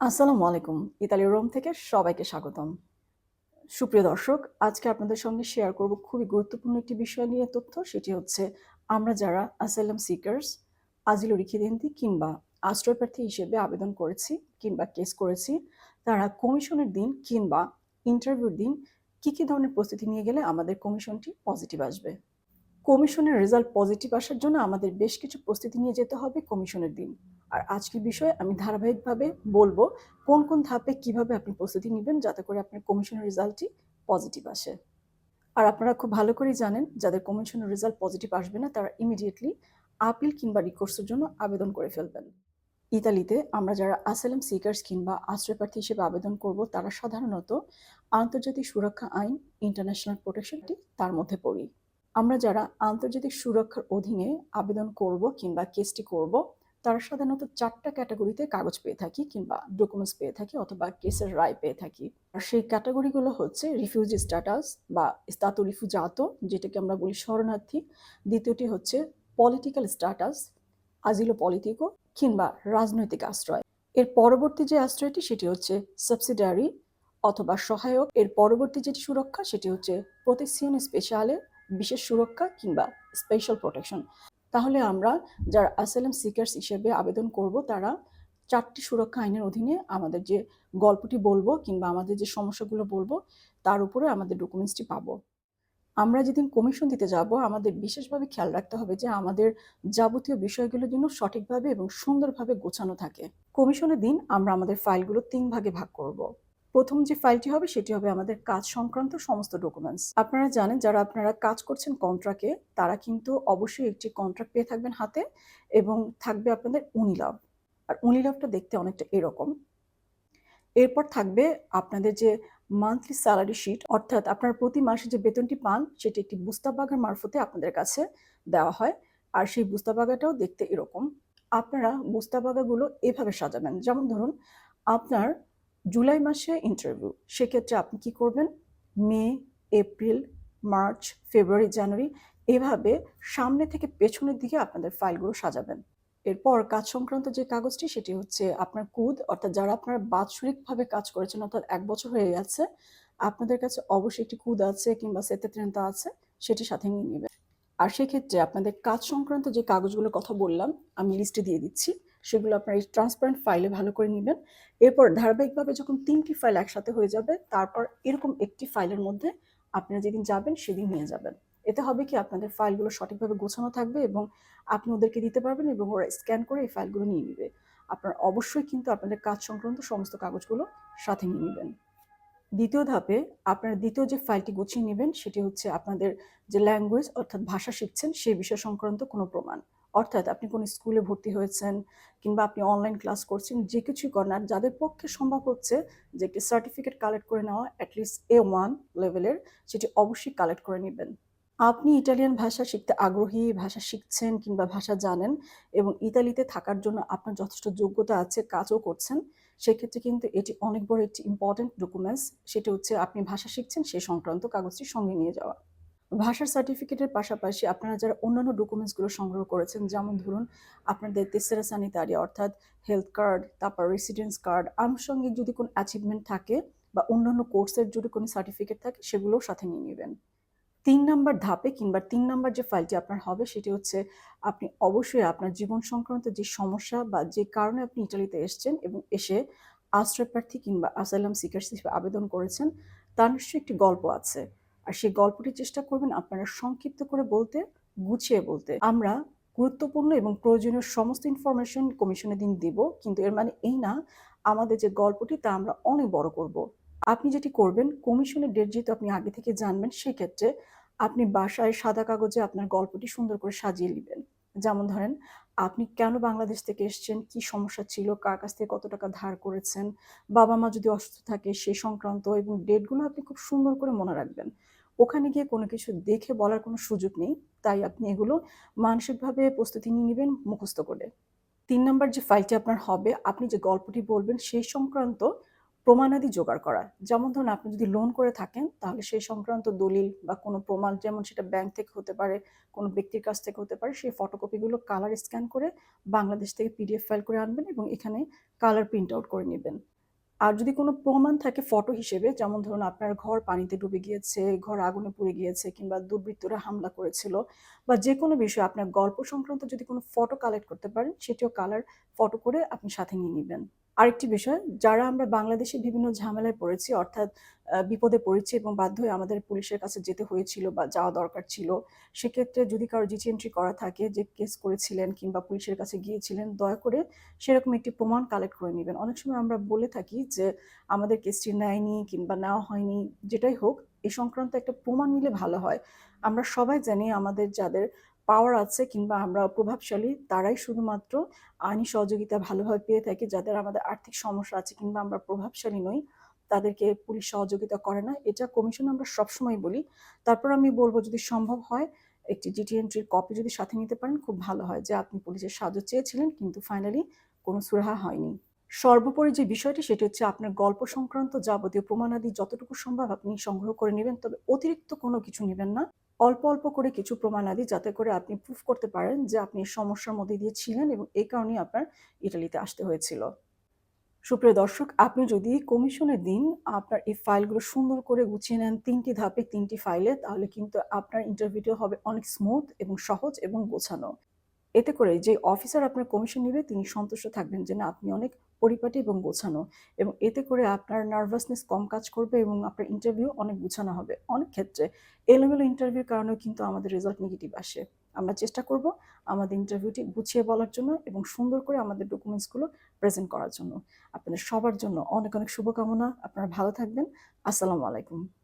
আসসালামু আলাইকুম। Italy Rome থেকে সবাইকে স্বাগতম। সুপ্রিয় দর্শক, আজকে আপনাদের সঙ্গে শেয়ার করব খুবই গুরুত্বপূর্ণ একটি বিষয় নিয়ে তথ্য। সেটি হচ্ছে, আমরা যারা অ্যাসাইলাম সিকার্স আজিলো রিখিদেন্তি কিংবা আশ্রয়প্রার্থী হিসেবে আবেদন করেছি কিংবা কেস করেছি, তারা কমিশনের দিন কিংবা ইন্টারভিউর দিন কী কী ধরনের প্রস্তুতি নিয়ে গেলে আমাদের কমিশনটি পজিটিভ আসবে? কমিশনের রেজাল্ট পজিটিভ আসার জন্য আমাদের বেশ কিছু প্রস্তুতি নিয়ে যেতে হবে কমিশনের দিন। আর আজকের বিষয়ে আমি ধারাবাহিকভাবে বলব কোন কোন ধাপে কীভাবে আপনি প্রস্তুতি নেবেন যাতে করে আপনার কমিশনের রেজাল্টটি পজিটিভ আসে। আর আপনারা খুব ভালো করেই জানেন, যাদের কমিশনের রেজাল্ট পজিটিভ আসবে না, তারা ইমিডিয়েটলি আপিল কিংবা রিকোর্সের জন্য আবেদন করে ফেলবেন। ইতালিতে আমরা যারা আসালাম সিকার্স কিংবা আশ্রয়প্রার্থী হিসেবে আবেদন করব, তারা সাধারণত আন্তর্জাতিক সুরক্ষা আইন ইন্টারন্যাশনাল প্রোটেকশনটি তার মধ্যে পড়ি। আমরা যারা আন্তর্জাতিক সুরক্ষার অধীনে আবেদন করব কিংবা কেসটি করব তারা সাধারণত চারটা ক্যাটাগরিতে কাগজ পেয়ে থাকি কিংবা ডকুমেন্টস পেয়ে থাকি অথবা কেসের রায় পেয়ে থাকি। আর সেই ক্যাটাগরিগুলো হচ্ছে রিফিউজি স্ট্যাটাস বা স্তাতু রিফুজাতো যেটাকে আমরা বলি শরণার্থী। দ্বিতীয়টি হচ্ছে পলিটিক্যাল স্ট্যাটাস আজিলো পলিটিকো কিংবা রাজনৈতিক আশ্রয়। এর পরবর্তী যে আশ্রয়টি, সেটি হচ্ছে সাবসিডারি অথবা সহায়ক। এর পরবর্তী যেটি সুরক্ষা, সেটি হচ্ছে প্রোটেকশন স্পেশালে বিশেষ সুরক্ষা কিংবা স্পেশাল প্রোটেকশন তাহলে আমরা যারা অ্যাসাইলাম সিকার্স হিসেবে আবেদন করব, তারা চারটি সুরক্ষা আইনের অধীনে আমাদের যে গল্পটি বলব কিংবা আমাদের যে সমস্যাগুলো বলব, তার উপরে আমাদের ডকুমেন্টসটি পাবো। আমরা যেদিন কমিশন দিতে যাব, আমাদের বিশেষভাবে খেয়াল রাখতে হবে যে আমাদের যাবতীয় বিষয়গুলো যেন সঠিকভাবে এবং সুন্দরভাবে গোছানো থাকে। কমিশনের দিন আমরা আমাদের ফাইলগুলো তিন ভাগে ভাগ করব। প্রথম যে ফাইলটি হবে, সেটি হবে আমাদের কাজ সংক্রান্ত সমস্ত ডকুমেন্টস আপনারা জানেন, যারা আপনারা কাজ করছেন কন্ট্রাক্টে তারা কিন্তু অবশ্যই একটি কন্ট্রাক্ট পেয়ে থাকবেন হাতে এবং থাকবে আপনাদের উনিলাভ আর উনিলাভটা দেখতে অনেকটা এরকম। এরপর থাকবে আপনাদের যে মান্থলি স্যালারি শিট অর্থাৎ আপনার প্রতি মাসে যে বেতনটি পান, সেটি একটি বুস্তাবাগার মারফতে আপনাদের কাছে দেওয়া হয়। আর সেই বুস্তাবাগাটাও দেখতে এরকম। আপনারা বুস্তাবাগাগুলো এভাবে সাজাবেন। যেমন ধরুন, আপনার জুলাই মাসে ইন্টারভিউ সেক্ষেত্রে আপনি কি করবেন? মে, এপ্রিল, মার্চ, ফেব্রুয়ারি, জানুয়ারি, এভাবে সামনে থেকে পেছনের দিকে আপনাদের ফাইলগুলো সাজাবেন। এরপর কাজ সংক্রান্ত যে কাগজটি, সেটি হচ্ছে আপনার কুদ, অর্থাৎ যারা আপনারা বাৎসরিকভাবে কাজ করেছেন, অর্থাৎ এক বছর হয়ে গেছে, আপনাদের কাছে অবশ্যই একটি কুদ আছে কিংবা সেতেত্রেন্তা আছে, সেটি সাথে নিয়ে নেবেন। আর সেক্ষেত্রে আপনাদের কাজ সংক্রান্ত যে কাগজগুলোর কথা বললাম, আমি লিস্টে দিয়ে দিচ্ছি। সেগুলো আপনার এই ট্রান্সপারেন্ট ফাইলে ভালো করে নেবেন। এরপর ধারাবাহিকভাবে যখন তিনটি ফাইল একসাথে হয়ে যাবে, তারপর এরকম একটি ফাইলের মধ্যে আপনারা যেদিন যাবেন সেদিন নিয়ে যাবেন। এতে হবে কি আপনাদের ফাইলগুলো সঠিকভাবে গোছানো থাকবে এবং আপনি ওদেরকে দিতে পারবেন এবং ওরা স্ক্যান করে এই ফাইলগুলো নিয়ে নেবে। আপনার অবশ্যই কিন্তু আপনাদের কাজ সংক্রান্ত সমস্ত কাগজগুলো সাথে নিয়ে নেবেন। দ্বিতীয় ধাপে আপনারা দ্বিতীয় যে ফাইলটি গুছিয়ে নেবেন, সেটি হচ্ছে আপনাদের যে ল্যাঙ্গুয়েজ অর্থাৎ ভাষা শিখছেন সেই বিষয় সংক্রান্ত কোনো প্রমাণ। অর্থাৎ আপনি কোনো স্কুলে ভর্তি হয়েছেন কিংবা আপনি অনলাইন ক্লাস করছেন, যে কিছুই করেন, আর যাদের পক্ষে সম্ভব হচ্ছে যে একটি সার্টিফিকেট কালেক্ট করে নেওয়া অ্যাটলিস্ট এ ওয়ান লেভেলের সেটি অবশ্যই কালেক্ট করে নেবেন। আপনি ইটালিয়ান ভাষা শিখতে আগ্রহী, ভাষা শিখছেন কিংবা ভাষা জানেন এবং ইতালিতে থাকার জন্য আপনার যথেষ্ট যোগ্যতা আছে, কাজও করছেন, সেক্ষেত্রে কিন্তু এটি অনেক বড় একটি ইম্পর্টেন্ট ডকুমেন্টস সেটি হচ্ছে আপনি ভাষা শিখছেন সেই সংক্রান্ত কাগজটি সঙ্গে নিয়ে যাওয়া। ভাষার সার্টিফিকেটের পাশাপাশি আপনারা যারা অন্যান্য ডকুমেন্টসগুলো সংগ্রহ করেছেন, যেমন ধরুন আপনাদের তেসেরা সানিতারি অর্থাৎ হেলথ কার্ড তারপর রেসিডেন্স কার্ড আনুষঙ্গিক যদি কোনো অ্যাচিভমেন্ট থাকে বা অন্যান্য কোর্সের যদি কোনো সার্টিফিকেট থাকে, সেগুলোও সাথে নিয়ে নেবেন। তিন নাম্বার ধাপে কিংবা তিন নাম্বার যে ফাইলটি আপনার হবে, সেটি হচ্ছে আপনি অবশ্যই আপনার জীবন সংক্রান্ত যে সমস্যা বা যে কারণে আপনি ইটালিতে এসছেন এবং এসে আশ্রয় প্রার্থী কিংবা আসাইলাম সিকার্স হিসেবে আবেদন করেছেন, তার নিশ্চয়ই একটি গল্প আছে। আর সেই গল্পটি চেষ্টা করবেন আপনারা সংক্ষিপ্ত করে বলতে, গুছিয়ে বলতে। আমরা গুরুত্বপূর্ণ এবং প্রয়োজনীয় সমস্ত ইনফরমেশন কমিশনের দিন দিব, কিন্তু এর মানে এই না, আমাদের যে গল্পটি তা আমরা অনেক বড় করব। আপনি যেটি করবেন কমিশনের ডেট যেহেতু আপনি আগে থেকে জানবেন, সেক্ষেত্রে আপনি বাসায় সাদা কাগজে আপনার গল্পটি সুন্দর করে সাজিয়ে নেবেন যেমন ধরেন, আপনি কেন বাংলাদেশ থেকে এসছেন, কি সমস্যা ছিল, কার কাছ থেকে কত টাকা ধার করেছেন, বাবা মা যদি অসুস্থ থাকে সে সংক্রান্ত এবং ডেটগুলো আপনি খুব সুন্দর করে মনে রাখবেন। ওখানে গিয়ে কোনো কিছু দেখে বলার কোনো সুযোগ নেই, তাই আপনি এগুলো মানসিকভাবে প্রস্তুতি নিয়ে নেবেন, মুখস্থ করে। তিন নম্বর যে ফাইলটি আপনার হবে, আপনি যে গল্পটি বলবেন সেই সংক্রান্ত প্রমাণাদি জোগাড় করা। যেমন ধরুন, আপনি যদি লোন করে থাকেন, তাহলে সেই সংক্রান্ত দলিল বা কোনো প্রমাণ, যেমন সেটা ব্যাংক থেকে হতে পারে, কোনো ব্যক্তির কাছ থেকে হতে পারে, সেই ফটোকপিগুলো কালার স্ক্যান করে বাংলাদেশ থেকে পিডিএফ ফাইল করে আনবেন এবং এখানে কালার প্রিন্ট আউট করে নেবেন। আর যদি কোনো প্রমাণ থাকে ফটো হিসেবে, যেমন ধরুন আপনার ঘর পানিতে ডুবে গিয়েছে, ঘর আগুনে পুড়ে গিয়েছে কিংবা দুর্বৃত্তরা হামলা করেছিল বা যে কোনো বিষয়ে আপনার গল্প সংক্রান্ত যদি কোনো ফটো কালেক্ট করতে পারেন, সেটিও কালার ফটো করে আপনি সাথে নিয়ে নেবেন। আরেকটি বিষয়, যারা আমরা বাংলাদেশে বিভিন্ন ঝামেলায় পড়েছি, অর্থাৎ বিপদে পড়েছি এবং বাধ্য হয়ে আমাদের পুলিশের কাছে যেতে হয়েছিল বা যাওয়া দরকার ছিল, সেক্ষেত্রে যদি কারও জিচি এন্ট্রি করা থাকে, যে কেস করেছিলেন কিংবা পুলিশের কাছে গিয়েছিলেন, দয়া করে সেরকম একটি প্রমাণ কালেক্ট করে নেবেন। অনেক সময় আমরা বলে থাকি যে, আমাদের কেসটি নেয়নি কিংবা নেওয়া হয়নি, যেটাই হোক এই সংক্রান্ত একটা প্রমাণ নিলে ভালো হয়। আমরা সবাই জানি আমাদের যাদের পাওয়ার আছে কিংবা আমরা প্রভাবশালী, তারাই শুধুমাত্র আইনি সহযোগিতা ভালোভাবে পেয়ে থাকি। যাদের আমাদের আর্থিক সমস্যা আছে কিংবা আমরা প্রভাবশালী নই, তাদেরকে পুলিশ সহযোগিতা করে না। এটা কমিশন আমরা সবসময় বলি। তারপর আমি বলব, যদি সম্ভব হয়, একটি জিটি এন্ট্রির কপি যদি সাথে নিতে পারেন, খুব ভালো হয় যে আপনি পুলিশের সাহায্য চেয়েছিলেন, কিন্তু ফাইনালি কোনো সুরাহা হয়নি। সর্বোপরি যে বিষয়টি, সেটি হচ্ছে আপনার গল্প সংক্রান্ত যাবতীয় প্রমাণাদি যতটুকু সম্ভব আপনি সংগ্রহ করে নেবেন, তবে অতিরিক্ত কোনো কিছু নেবেন না। অল্প অল্প করে কিছু প্রমাণাদি যাতে করে আপনি প্রুফ করতে পারেন যে আপনি সমস্যার মধ্যে দিয়ে ছিলেন এবং এই কারণেই আপনার ইটালিতে আসতে হয়েছিল। সুপ্রিয় দর্শক, আপনি যদি কমিশনের দিন, আপনার এই ফাইলগুলো সুন্দর করে গুছিয়ে নেন, তিনটি ধাপে তিনটি ফাইলে তাহলে কিন্তু আপনার ইন্টারভিউটা হবে অনেক স্মুথ এবং সহজ এবং গোছানো। এতে করে যে অফিসার আপনার কমিশন নেবে, তিনি সন্তুষ্ট থাকবেন যে না, আপনি অনেক পরিপাটি এবং গোছানো। এবং এতে করে আপনার নার্ভাসনেস কম কাজ করবে এবং আপনার ইন্টারভিউ অনেক গুছানো হবে। অনেক ক্ষেত্রে এলোমেলো ইন্টারভিউর কারণেও কিন্তু আমাদের রেজাল্ট নেগেটিভ আসে। আমরা চেষ্টা করব আমাদের ইন্টারভিউটি গুছিয়ে বলার জন্য এবং সুন্দর করে আমাদের ডকুমেন্টসগুলো প্রেজেন্ট করার জন্য। আপনাদের সবার জন্য অনেক অনেক শুভকামনা। আপনারা ভালো থাকবেন। আসসালামু আলাইকুম।